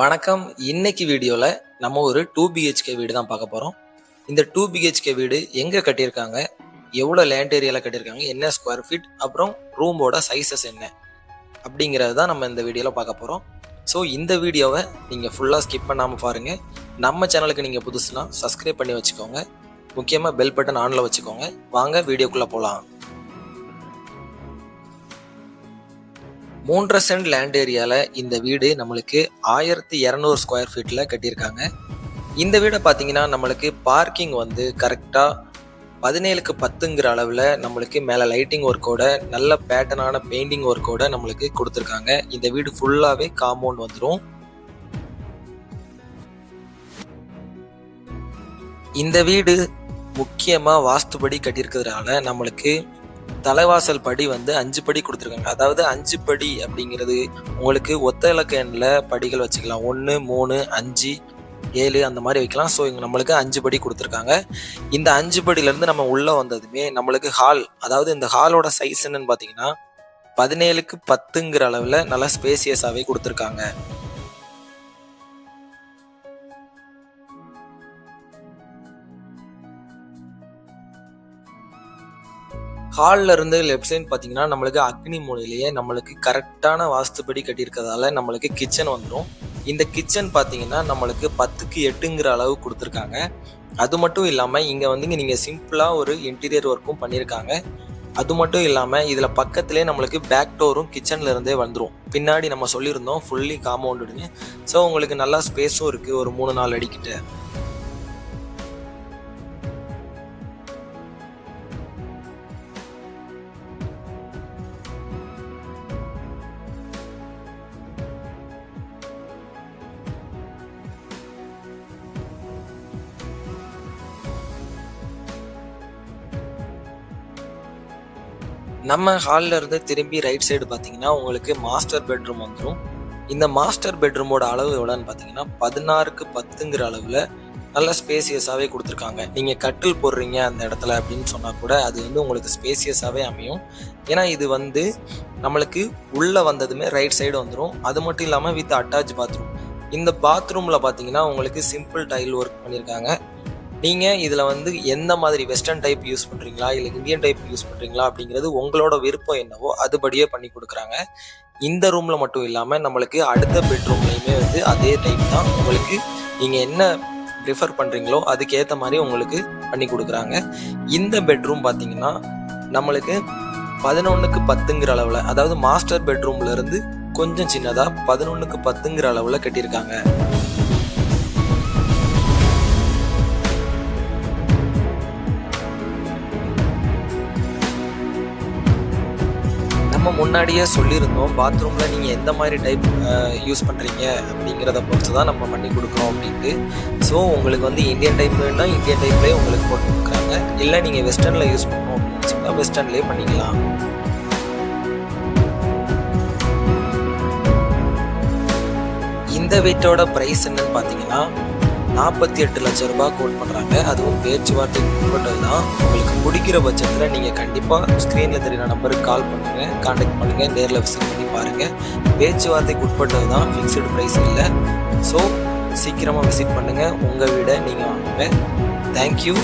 வணக்கம். இன்னைக்கு வீடியோவில் நம்ம ஒரு டூ பிஹெச்கே வீடு தான் பார்க்க போகிறோம் இந்த டூ பிஹெச்கே வீடு எங்கே கட்டியிருக்காங்க? எவ்வளோ லேண்ட் ஏரியாவில் கட்டியிருக்காங்க? என்ன ஸ்கொயர் ஃபீட் அப்புறம் ரூமோட சைஸஸ் என்ன? அப்படிங்கிறது தான் நம்ம இந்த வீடியோவில் பார்க்க போகிறோம் ஸோ இந்த வீடியோவை நீங்கள் ஃபுல்லாக ஸ்கிப் பண்ணாமல் பாருங்கள் நம்ம சேனலுக்கு நீங்கள் புதுசுனா சப்ஸ்கிரைப் பண்ணி வச்சுக்கோங்க. முக்கியமாக பெல் பட்டன் ஆனில் வச்சுக்கோங்க. வாங்க வீடியோக்குள்ளே போகலாம் மூன்றரை சென்ட் லேண்ட் ஏரியாவில் இந்த வீடு நம்மளுக்கு ஆயிரத்தி இரநூறு ஸ்கொயர் ஃபீட்டில் கட்டியிருக்காங்க. இந்த வீடை பார்த்தீங்கன்னா நம்மளுக்கு பார்க்கிங் வந்து கரெக்டாக பதினேழுக்கு பத்துங்கிற அளவில் நம்மளுக்கு மேலே லைட்டிங் ஒர்க்கோட நல்ல பேட்டர்னான பெயிண்டிங் ஒர்க்கோட நம்மளுக்கு கொடுத்துருக்காங்க. இந்த வீடு ஃபுல்லாகவே காம்பவுண்ட் வந்துடும் இந்த வீடு முக்கியமாக வாஸ்துபடி கட்டியிருக்கிறதுனால நம்மளுக்கு தலைவாசல் படி வந்து அஞ்சு படி கொடுத்துருக்காங்க. அதாவது அஞ்சு படி அப்படிங்கிறது உங்களுக்கு ஒத்த இலக்க எண்ணில் படிகள் வச்சுக்கலாம். ஒன்று மூணு அஞ்சு ஏழு அந்த மாதிரி வைக்கலாம். ஸோ இங்கே நம்மளுக்கு அஞ்சு படி கொடுத்துருக்காங்க. இந்த அஞ்சு படியிலேருந்து நம்ம உள்ளே வந்ததுமே நம்மளுக்கு ஹால் அதாவது இந்த ஹாலோட சைஸ் என்னன்னு பார்த்தீங்கன்னா பதினேழுக்கு பத்துங்கிற அளவில் நல்லா ஸ்பேசியஸாகவே கொடுத்துருக்காங்க. ஹாலில் இருந்து லெஃப்ட் சைட் பார்த்தீங்கன்னா நம்மளுக்கு அக்னி மூலையிலேயே நம்மளுக்கு கரெக்டான வாஸ்துபடி கட்டியிருக்கிறதால நம்மளுக்கு கிச்சன் வந்துடும் இந்த கிச்சன் பார்த்தீங்கன்னா நம்மளுக்கு பத்துக்கு எட்டுங்கிற அளவு கொடுத்துருக்காங்க. அது மட்டும் இல்லாமல் இங்கே வந்துங்க நீங்கள் சிம்பிளாக ஒரு இன்டீரியர் ஒர்க்கும் பண்ணியிருக்காங்க. அது மட்டும் இல்லாமல் இதில் பக்கத்துலேயே நம்மளுக்கு பேக் டோரும் கிச்சன்ல இருந்தே வந்துடும் பின்னாடி நம்ம சொல்லியிருந்தோம் ஃபுல்லி காம்பவுண்டுன்னு ஸோ உங்களுக்கு நல்லா ஸ்பேஸும் இருக்குது ஒரு மூணு நாலு அடிக்கிட்ட. நம்ம ஹாலில் இருந்து திரும்பி ரைட் சைடு பார்த்தீங்கன்னா உங்களுக்கு மாஸ்டர் பெட்ரூம் வந்துடும் இந்த மாஸ்டர் பெட்ரூமோட அளவு எவ்வளோன்னு பார்த்தீங்கன்னா பதினாறுக்கு பத்துங்கிற அளவில் நல்ல ஸ்பேசியஸாகவே கொடுத்துருக்காங்க. நீங்கள் கட்டில் போடுறீங்க அந்த இடத்துல அப்படின்னு சொன்னால் கூட அது வந்து உங்களுக்கு ஸ்பேசியஸாகவே அமையும். ஏன்னா இது வந்து நம்மளுக்கு உள்ளே வந்ததுமே ரைட் சைடு வந்துடும் அது மட்டும் இல்லாமல் வித் அட்டாச் பாத்ரூம் இந்த பாத்ரூமில் பார்த்தீங்கன்னா உங்களுக்கு சிம்பிள் டைல் ஒர்க் பண்ணியிருக்காங்க நீங்கள் இதில் வந்து எந்த மாதிரி வெஸ்டர்ன் டைப் யூஸ் பண்ணுறீங்களா இல்லை இந்தியன் டைப் யூஸ் பண்ணுறீங்களா அப்படிங்கிறது உங்களோட விருப்பம் என்னவோ அதுபடியே பண்ணி கொடுக்குறாங்க. இந்த ரூமில் மட்டும் இல்லாமல் நம்மளுக்கு அடுத்த பெட்ரூம்லேயுமே வந்து அதே டைப் தான் உங்களுக்கு நீங்கள் என்ன ப்ரிஃபர் பண்ணுறீங்களோ அதுக்கேற்ற மாதிரி உங்களுக்கு பண்ணி கொடுக்குறாங்க. இந்த பெட்ரூம் பார்த்தீங்கன்னா நம்மளுக்கு பதினொன்றுக்கு பத்துங்கிற அளவில் அதாவது மாஸ்டர் பெட்ரூம்லேருந்து கொஞ்சம் சின்னதாக பதினொன்றுக்கு பத்துங்கிற அளவில் கட்டியிருக்காங்க. முன்னாடியே சொல்லியிருந்தோம் பாத்ரூமில் நீங்கள் எந்த மாதிரி டைப் யூஸ் பண்ணுறீங்க அப்படிங்கிறத பொறுத்து தான் நம்ம பண்ணி கொடுக்குறோம் அப்படின்ட்டு. ஸோ உங்களுக்கு வந்து இந்தியன் டைப் வேணும்னா இந்தியன் டைப்லேயே உங்களுக்கு போட்டு கொடுக்குறாங்க. இல்லை நீங்கள் வெஸ்டர்னில் யூஸ் பண்ணணும் அப்படின்னு வச்சிங்கன்னா வெஸ்டர்ன்லேயே பண்ணிக்கலாம். இந்த வீட்டோட ப்ரைஸ் என்னன்னு பார்த்தீங்கன்னா நாற்பத்தி எட்டு லட்சம் ரூபாய் கோட் பண்ணுறாங்க அதுவும் பேச்சுவார்த்தைக்கு உட்பட்டது தான் உங்களுக்கு பிடிக்கிற பட்சத்தில் நீங்கள் கண்டிப்பாக ஸ்க்ரீனில் தெரியுற நம்பருக்கு கால் பண்ணுங்கள் காண்டாக்ட் பண்ணுங்கள் நேரில் விசிட் பண்ணி பாருங்கள் பேச்சுவார்த்தைக்கு உட்பட்டது தான் ஃபிக்ஸ்டு ப்ரைஸ் இல்லை. ஸோ சீக்கிரமாக விசிட் பண்ணுங்கள் உங்கள் வீடை நீங்கள் வாங்குங்க. தேங்க்யூ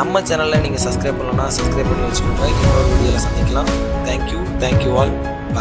நம்ம சேனலில் நீங்கள் சப்ஸ்கிரைப் பண்ணலன்னா சப்ஸ்கிரைப் பண்ணி வச்சுக்கோங்க. இன்னொரு வீடியோவில் சந்திக்கலாம். Thank you thank you all